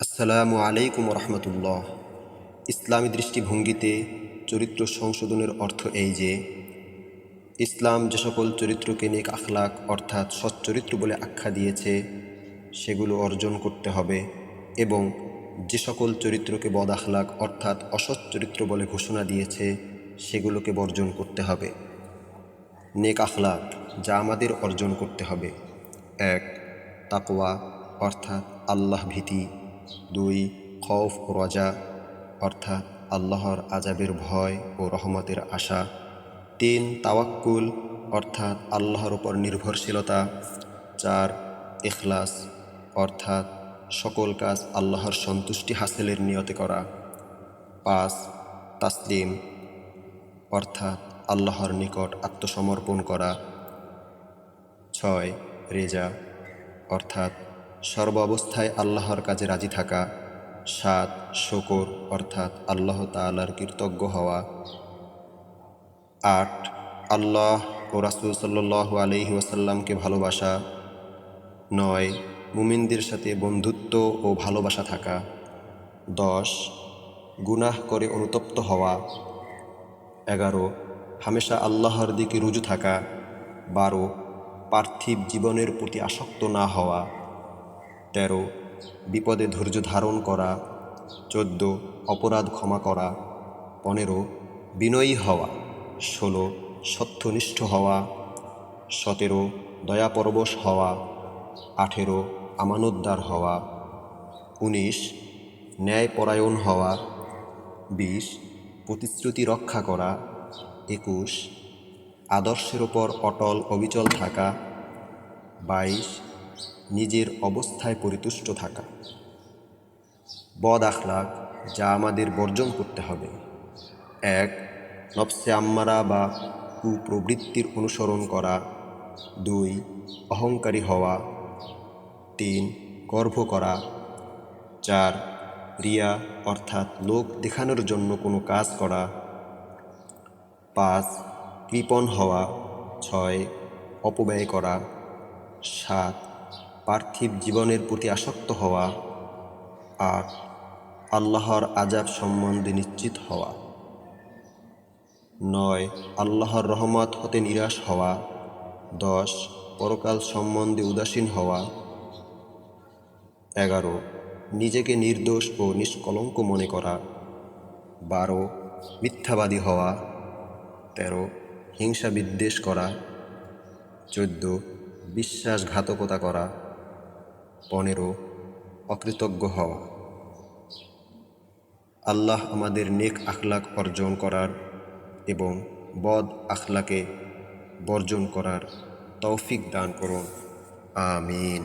আসসালামু আলাইকুম রহমতুল্লাহ ইসলামী দৃষ্টিভঙ্গিতে চরিত্র সংশোধনের অর্থ এই যে, ইসলাম যে সকল চরিত্রকে নেক আখলাক অর্থাৎ সচ্চরিত্র বলে আখ্যা দিয়েছে, সেগুলো অর্জন করতে হবে এবং যে সকল চরিত্রকে বদ আখলাক অর্থাৎ অসৎ চরিত্র বলে ঘোষণা দিয়েছে, সেগুলোকে বর্জন করতে হবে। নেক আখলাক যা আমাদের অর্জন করতে হবে। এক, তাকওয়া অর্থাৎ আল্লাহ ভীতি। দুই, খৌফ ও রজা, অর্থাৎ আল্লাহর আজাবের ভয় ও রহমতের আশা। তিন, তাওয়াক্কুল, অর্থাৎ আল্লাহর উপর নির্ভরশীলতা। চার, ইখলাস, অর্থাৎ সকল কাজ আল্লাহর সন্তুষ্টি হাসিলের নিয়তে করা। পাঁচ, তাসলিম, অর্থাৎ আল্লাহর নিকট আত্মসমর্পণ করা। ছয়, রেজা, অর্থাৎ সর্ব অবস্থায় আল্লাহর কাজে রাজি থাকা, সাত শকর অর্থাৎ আল্লাহ তালার কৃতজ্ঞ হওয়া। আট, আল্লাহ ও রাসুল সাল্লাহ আলহি ওয়াসাল্লামকে ভালোবাসা। নয়, মুমিনদের সাথে বন্ধুত্ব ও ভালোবাসা থাকা। দশ, গুনাহ করে অনুতপ্ত হওয়া। এগারো, হামেশা আল্লাহর দিকে রুজু থাকা। বারো, পার্থিব জীবনের প্রতি আসক্ত না হওয়া। তেরো, বিপদে ধৈর্য ধারণ করা, চোদ্দ, অপরাধ ক্ষমা করা, পনেরো, বিনয়ী হওয়া, ষোলো, সত্যনিষ্ঠ হওয়া, সতেরো, দয়াপরবশ হওয়া, আঠেরো আমানতদার হওয়া, উনিশ, ন্যায়পরায়ণ হওয়া, বিশ, প্রতিশ্রুতি রক্ষা করা, একুশ, আদর্শের ওপর অটল অবিচল থাকা, বাইশ নিজের অবস্থায় পরিতুষ্ট থাকা। বদ আখলাক যা আমাদের বর্জন করতে হবে। এক, নফসে আম্মারা বা কুপ্রবৃত্তির অনুসরণ করা। দুই, অহংকারী হওয়া। তিন, গর্ভ করা। চার, রিয়া অর্থাৎ লোক দেখানোর জন্য কোনো কাজ করা। পাঁচ, কৃপণ হওয়া। ছয়, অপব্যয় করা। সাত পার্থিব জীবনের প্রতি আসক্ত হওয়া আর আল্লাহর আজাব সম্বন্ধে নিশ্চিত হওয়া। নয়, আল্লাহর রহমত হতে নিরাশ হওয়া। দশ, পরকাল সম্বন্ধে উদাসীন হওয়া। এগারো, নিজেকে নির্দোষ ও নিষ্কলঙ্ক মনে করা। বারো, মিথ্যাবাদী হওয়া। তেরো, হিংসা বিদ্বেষ করা। চোদ্দ, বিশ্বাসঘাতকতা করা। পনেরো, অকৃতজ্ঞ হওয়া আল্লাহ আমাদের নেক আখলাক অর্জন করার এবং বদ আখলাকে বর্জন করার তৌফিক দান করুন। আমিন।